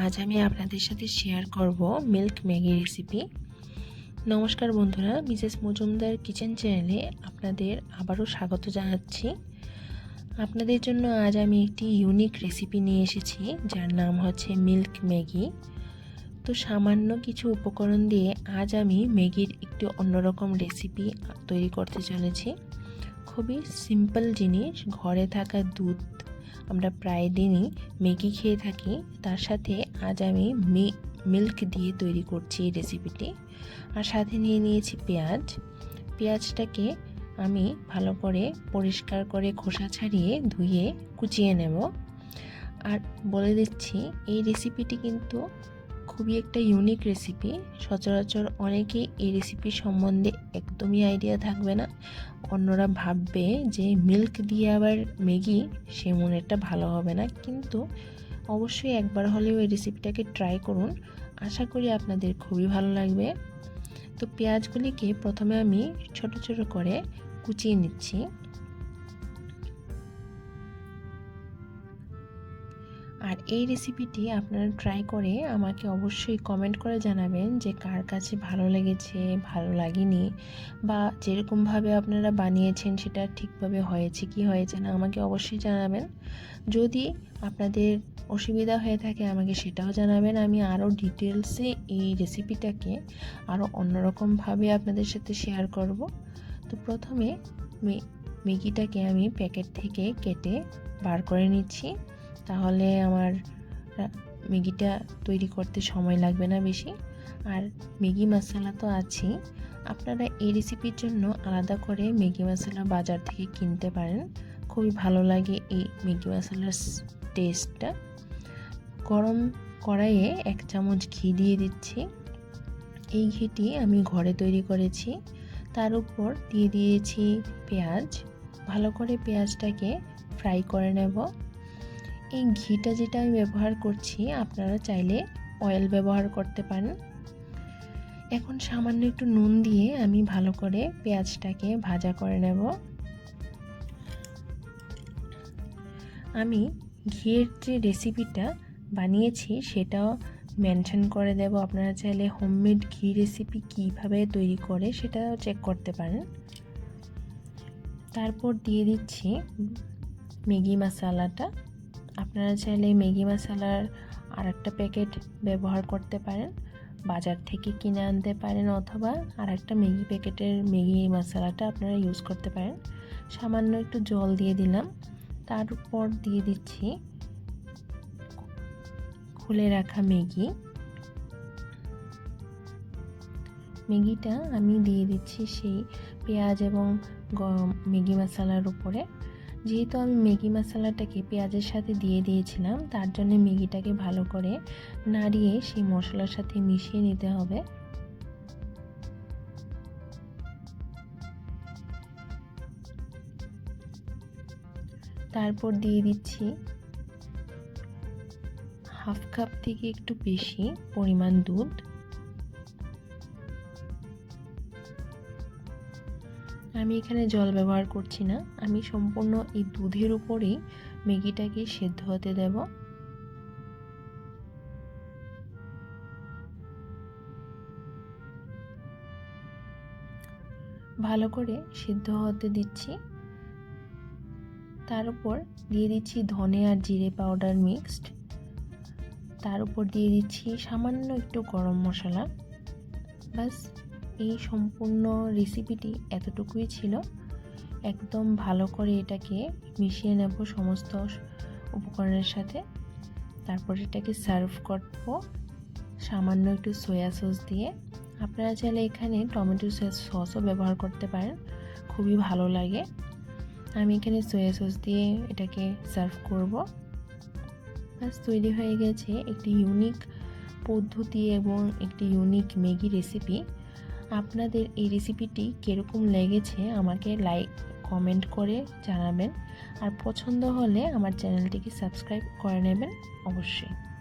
আজ আমি আপনাদের সাথে শেয়ার করব মিল্ক ম্যাগি রেসিপি নমস্কার বন্ধুরা, মিসেস মজুমদার কিচেন চ্যানেলে আপনাদের আবারও স্বাগত জানাচ্ছি। আপনাদের জন্য আজ আমি একটি ইউনিক রেসিপি নিয়ে এসেছি, যার নাম হচ্ছে মিল্ক ম্যাগি তো সামান্য কিছু উপকরণ দিয়ে আজ আমি ম্যাগির একটি অন্যরকম রেসিপি তৈরি করতে চলেছি। খুবই সিম্পল জিনিস, ঘরে থাকা দুধ আমরা প্রায় দিনই ম্যাগি খেয়ে থাকি। তার সাথে আজ আমি মিল্ক দিয়ে তৈরি করছি এই রেসিপিটি। আর সাথে নিয়ে নিয়েছি পেঁয়াজ। পেঁয়াজটাকে আমি ভালো করে পরিষ্কার করে খোসা ছাড়িয়ে ধুয়ে কুচিয়ে নেব। আর বলে দিচ্ছি, এই রেসিপিটি কিন্তু খুবই একটা ইউনিক রেসিপি সচরাচর অনেকেই এই রেসিপি সম্বন্ধে একদমই আইডিয়া থাকবে না। অন্যরা ভাববে যে মিল্ক দিয়ে আবার ম্যাগি, সে একটা ভালো হবে না। কিন্তু অবশ্যই একবার হলেও এই রেসিপিটাকে ট্রাই করুন। আশা করি আপনাদের খুবই ভালো লাগবে। তো পেঁয়াজগুলিকে প্রথমে আমি ছোট ছোট করে কুচিয়ে নিচ্ছি। আর এই রেসিপিটি আপনারা ট্রাই করে আমাকে অবশ্যই কমেন্ট করে জানাবেন যে কার কাছে ভালো লেগেছে, ভালো লাগেনি বা যেরকমভাবে আপনারা বানিয়েছেন সেটা ঠিকভাবে হয়েছে কি হয়েছে না আমাকে অবশ্যই জানাবেন। যদি আপনাদের অসুবিধা হয়ে থাকে আমাকে সেটাও জানাবেন। আমি আরও ডিটেলসে এই রেসিপিটাকে আরও অন্যরকমভাবে আপনাদের সাথে শেয়ার করব। তো প্রথমে ম্যাগিটাকে আমি প্যাকেট থেকে কেটে বার করে নিচ্ছি। তাহলে আমার ম্যাগিটা তৈরি করতে সময় লাগবে না বেশি। আর ম্যাগি মশলা তো আছেই। আপনারা এই রেসিপির জন্য আলাদা করে ম্যাগি মশলা বাজার থেকে কিনতে পারেন। খুবই ভালো লাগে এই ম্যাগি মশলার টেস্টটা গরম কড়াইয়ে এক চামচ ঘি দিয়ে দিচ্ছি। এই ঘিটি আমি ঘরে তৈরি করেছি। তার উপর দিয়ে দিয়েছি পেঁয়াজ। ভালো করে পেঁয়াজটাকে ফ্রাই করে নেব। এই ঘিটা যেটা আমি ব্যবহার করছি, আপনারা চাইলে অয়েল ব্যবহার করতে পারেন। এখন সামান্য একটু নুন দিয়ে আমি ভালো করে পেঁয়াজটাকে ভাজা করে নেব। আমি ঘিয়ের যে রেসিপিটা বানিয়েছি, সেটাও মেনশন করে দেব। আপনারা চাইলে হোমমেড ঘি রেসিপি কীভাবে তৈরি করে, সেটাও চেক করতে পারেন। তারপর দিয়ে দিচ্ছি ম্যাগি মশালাটা। আপনারা চাইলে ম্যাগি মশালার আর একটা প্যাকেট ব্যবহার করতে পারেন, বাজার থেকে কিনে আনতে পারেন অথবা আর একটা ম্যাগি প্যাকেটের ম্যাগি মশলাটা আপনারা ইউজ করতে পারেন। সামান্য একটু জল দিয়ে দিলাম তার উপর দিয়ে দিচ্ছি খুলে রাখা ম্যাগি। ম্যাগিটা আমি দিয়ে দিচ্ছি সেই পেঁয়াজ এবং ম্যাগি মশলার উপরে। যেহেতু আমি ম্যাগি মশলাটাকে পেঁয়াজের সাথে দিয়ে দিয়েছিলাম, তার জন্য ম্যাগিটাকে ভালো করে নাড়িয়ে সেই মশলার সাথে মিশিয়ে নিতে হবে। তারপর দিয়ে দিচ্ছি হাফ কাপ থেকে একটু বেশি পরিমাণ দুধ। আমি এখানে জল ব্যবহার করছি না। আমি সম্পূর্ণ এই দুধের উপরেই ম্যাগিটাকে সেদ্ধ হতে দেব। ভালো করে সিদ্ধ হতে দিচ্ছি। তার উপর দিয়ে দিচ্ছি ধনে আর জিরে পাউডার মিক্সড। তার উপর দিয়ে দিচ্ছি সামান্য একটু গরম মশলা। বাস এই সম্পূর্ণ রেসিপিটি এতটুকুই ছিল। একদম ভালো করে এটাকে মিশিয়ে নেব সমস্ত উপকরণের সাথে। তারপর এটাকে সার্ভ করব সামান্য একটু সয়া সস দিয়ে। আপনারা চাইলে এখানে টমেটো সসও ব্যবহার করতে পারেন, খুবই ভালো লাগে। আমি এখানে সয়া সস দিয়ে এটাকে সার্ভ করব। বাস তৈরি হয়ে গেছে একটি ইউনিক পদ্ধতি এবং একটি ইউনিক ম্যাগি রেসিপি আপনাদের এই রেসিপিটি কীরকম লেগেছে আমাকে লাইক কমেন্ট করে জানাবেন। আর পছন্দ হলে আমার চ্যানেলটিকে সাবস্ক্রাইব করে নেবেন অবশ্যই।